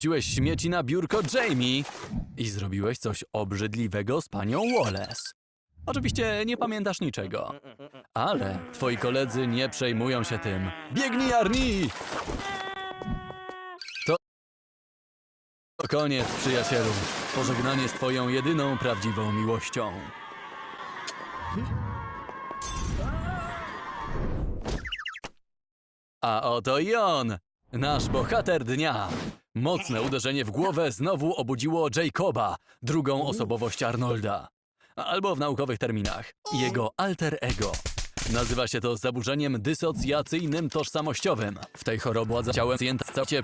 Wrzuciłeś śmieci na biurko Jamie i zrobiłeś coś obrzydliwego z panią Wallace. Oczywiście nie pamiętasz niczego, ale twoi koledzy nie przejmują się tym. Biegnij, Arni! To koniec, przyjacielu. Pożegnanie z twoją jedyną prawdziwą miłością. A oto i on, nasz bohater dnia. Mocne uderzenie w głowę znowu obudziło Jacoba, drugą osobowość Arnolda. Albo w naukowych terminach, jego alter ego. Nazywa się to zaburzeniem dysocjacyjnym tożsamościowym. W tej chorobie ciałem pacjenta całcie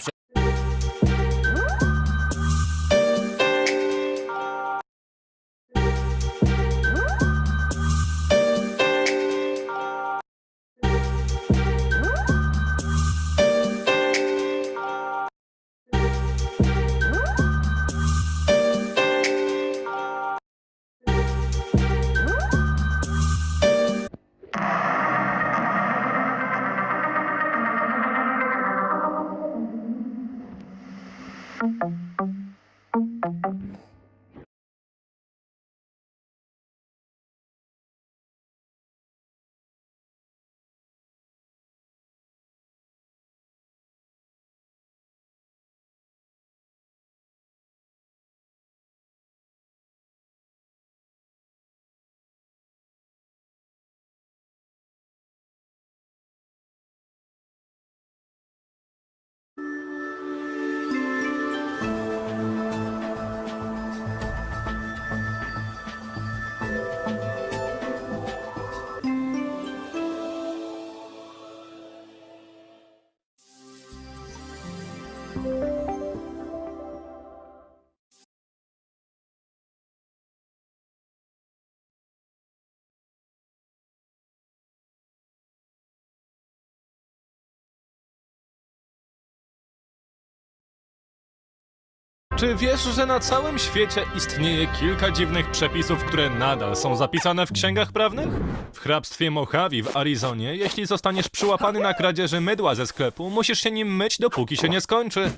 Czy wiesz, że na całym świecie istnieje kilka dziwnych przepisów, które nadal są zapisane w księgach prawnych? W hrabstwie Mojave w Arizonie, jeśli zostaniesz przyłapany na kradzieży mydła ze sklepu, musisz się nim myć, dopóki się nie skończy.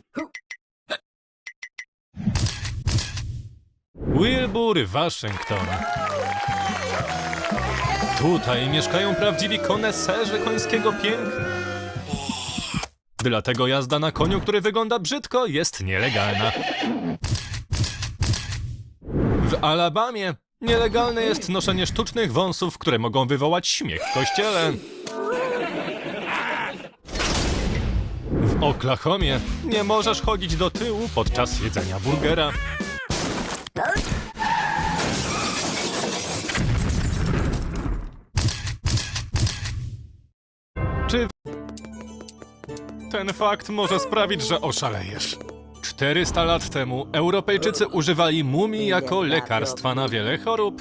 Wilbur, Waszyngton. Tutaj mieszkają prawdziwi koneserzy końskiego piękna. Dlatego jazda na koniu, który wygląda brzydko, jest nielegalna. W Alabamie nielegalne jest noszenie sztucznych wąsów, które mogą wywołać śmiech w kościele. W Oklahomie nie możesz chodzić do tyłu podczas jedzenia burgera. Czy ten fakt może sprawić, że oszalejesz. 400 lat temu Europejczycy używali mumii jako lekarstwa na wiele chorób.